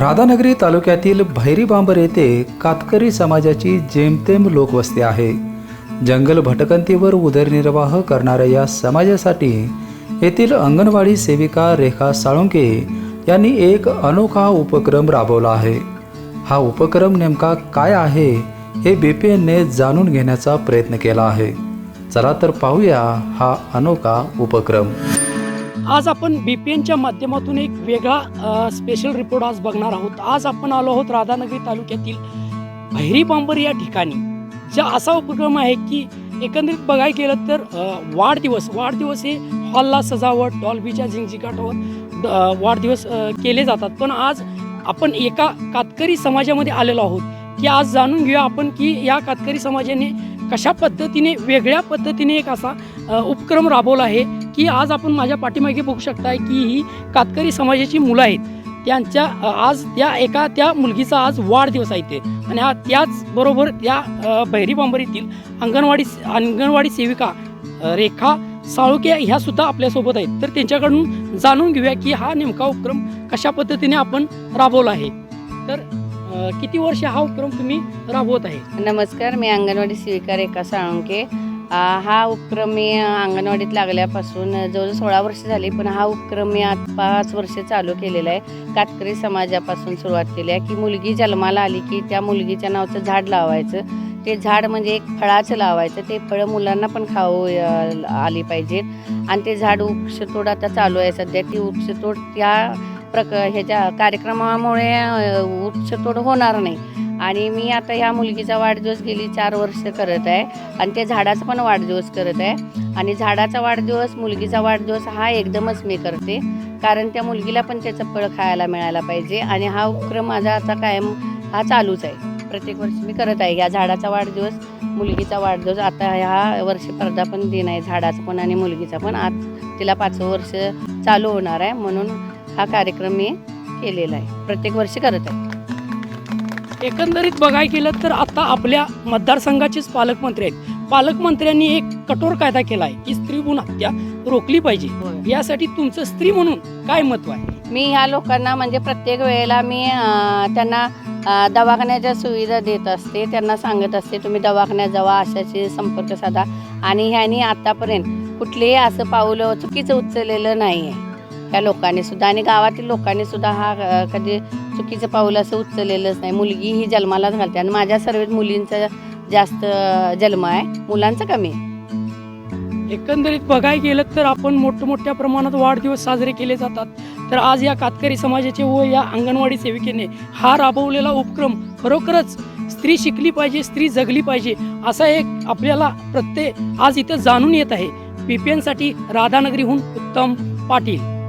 राधानगरी तालुक्यातील भैरी बांबर येथे कातकरी समाजाची जेमतेम लोकवस्ती आहे. जंगल भटकंतीवर उदरनिर्वाह करणाऱ्या या समाजासाठी येथील अंगणवाडी सेविका रेखा साळुंके यांनी एक अनोखा उपक्रम राबवला आहे. हा उपक्रम नेमका काय आहे हे बीपीएनने जाणून घेण्याचा प्रयत्न केला आहे. चला तर पाहूया हा अनोखा उपक्रम. आज आपण बी पी एनच्या माध्यमातून एक वेगळा स्पेशल रिपोर्ट आज बघणार आहोत. आज आपण आलो आहोत राधानगरी तालुक्यातील भैरी बांबर या ठिकाणी. ज्या असा उपक्रम आहे की एकंदरीत बघायला गेलं तर वाढदिवस वाढदिवस हे हॉलला सजावट डॉल्बीच्या झिंगझिकाटावर वाढदिवस केले जातात. पण आज आपण एका कातकरी समाजामध्ये आलेलो आहोत. की आज जाणून घेऊया आपण की या कातकरी समाजाने कशा पद्धतीने वेगळ्या पद्धतीने एक असा उपक्रम राबवला आहे. की आज आपण माझ्या पाठीमागे बघू शकताय की ही कातकरी समाजाची मुलं आहेत. त्यांच्या आज त्या एका त्या मुलगीचा आज वाढदिवस आहे ते. आणि हा त्याच बरोबर त्या बहिरी बांबरीतील अंगणवाडी अंगणवाडी सेविका रेखा साळुके ह्या सुद्धा आपल्यासोबत आहेत. तर त्यांच्याकडून जाणून घेऊया की हा नेमका उपक्रम कशा पद्धतीने आपण राबवला आहे. तर किती वर्ष हा उपक्रम तुम्ही राबवत आहे? नमस्कार मी अंगणवाडी सेविका रेखा साळुंके. हा उपक्रम मी अंगणवाडीत लागल्यापासून अ, जवळजवळ सोळा वर्ष झाली पण हा उपक्रम मी आज पाच वर्ष चालू केलेला आहे. कातकरी समाजापासून सुरुवात केली आहे. की मुलगी जन्माला आली की त्या मुलगीच्या नावाचं झाड लावायचं. ते झाड म्हणजे एक फळाचं लावायचं. ते फळं मुलांना पण खाऊ आली पाहिजेत आणि ते झाड वृक्षतोड आता चालू आहे सध्या. ती वृक्षतोड त्या प्रक ह्याच्या कार्यक्रमामुळे वृक्षतोड होणार नाही. आणि मी आता ह्या मुलगीचा वाढदिवस गेली चार वर्ष करत आहे आणि ते झाडाचा पण वाढदिवस करत आहे. आणि झाडाचा वाढदिवस मुलगीचा वाढदिवस हा एकदमच मी करते. कारण त्या मुलगीला पण त्याचं फळ खायला मिळायला पाहिजे आणि हा उपक्रम माझा आता कायम हा चालूच आहे. प्रत्येक वर्षी मी करत आहे. या झाडाचा वाढदिवस मुलगीचा वाढदिवस आता ह्या वर्षी पण दिन आहे झाडाचा पण आणि मुलगीचा पण. आज तिला पाचवं वर्ष चालू होणार आहे म्हणून हा कार्यक्रम मी केलेला आहे. प्रत्येक वर्षी करत आहे. एकंदरीत बघायला गेलं तर आता आपल्या मतदारसंघाचेच पालकमंत्री आहेत. पालकमंत्र्यांनी एक कठोर कायदा केला आहे की स्त्री गुण हत्या रोखली पाहिजे. यासाठी तुमचं स्त्री म्हणून काय महत्त्व आहे? मी ह्या लोकांना म्हणजे प्रत्येक वेळेला मी त्यांना दवाखान्याच्या सुविधा देत असते. त्यांना सांगत असते तुम्ही दवाखान्यात जावा अशाशी संपर्क साधा. आणि ह्यानी आतापर्यंत कुठलेही असं पाऊल चुकीचं उचललेलं नाही आहे त्या लोकांनी सुद्धा. आणि गावातील लोकांनी सुद्धा हा कधी चुकीचं पाऊल असं उचललेलंच नाही. मुलगी ही जन्मालाच घालते. आणि माझ्या सर्व मुलींचा जास्त जन्म आहे. मुलांचं कमी एकंदरीत बघायला गेलं तर आपण मोठमोठ्या प्रमाणात वाढदिवस साजरे केले जातात. तर आज या कातकरी समाजाचे व या अंगणवाडी सेविकेने हा राबवलेला उपक्रम खरोखरच स्त्री शिकली पाहिजे स्त्री जगली पाहिजे असा एक आपल्याला प्रत्येक आज इथं जाणून येत आहे. पीपीएनसाठी राधानगरीहून उत्तम पाटील.